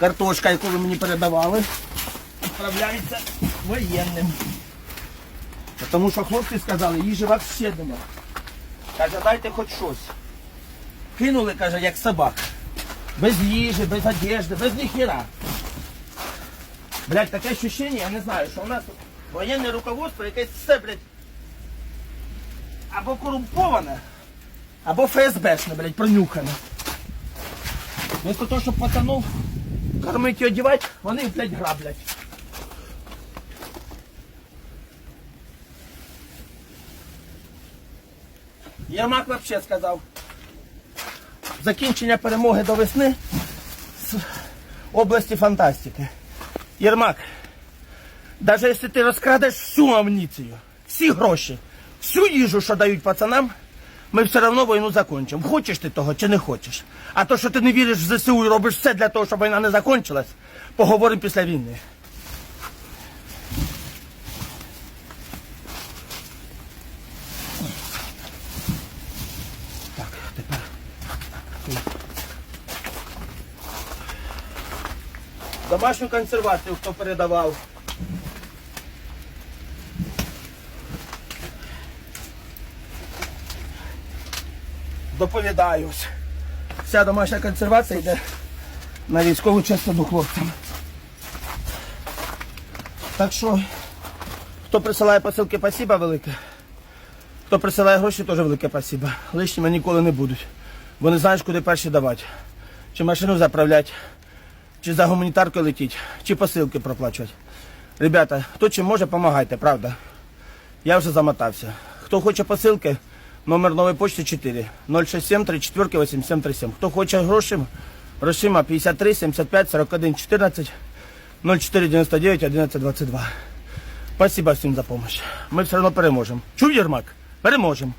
Картошка, яку ви мені передавали, відправляється воєнним. Тому що хлопці сказали, їжі вообще нема. Каже, дайте хоч щось. Кинули, каже, як собак. Без їжі, без одежди, без ніхіра. Блять, таке ощущение, я не знаю, що у нас воєнне руководство якесь все, блядь, або корумповане, або ФСБшне, блядь, пронюхане. Вместо того, щоб пацанов кормити і одягати, вони, блядь, граблять. Єрмак вообще сказав, закінчення перемоги до весни з області фантастики. Єрмак, навіть якщо ти розкрадеш всю амуніцію, всі гроші, всю їжу, що дають пацанам, ми все одно війну закінчимо. Хочеш ти того чи не хочеш. А то, що ти не віриш в ЗСУ і робиш все для того, щоб війна не закінчилась, поговоримо після війни. Так, тепер. Домашню консервацію хто передавав. Доповідаюсь. Вся домашня консервація йде на військову частину хлопцям. Так що, хто присилає посилки, спасибо велике. Хто присилає гроші, теж велике спасибо. Лишніми ніколи не будуть. Бо не знаєш, куди перші давати. Чи машину заправляти, чи за гуманітаркою летіть, чи посилки проплачувати. Ребята, хто чим може, допомагайте, правда. Я вже замотався. Хто хоче посилки, номер нової почти 4 067 34 8737. Хто хоче гроші, грошима 53 75 41 14 04 99 11 22. Спасибо всім за допомогу. Ми все одно переможемо. Чув, Єрмак? Переможемо.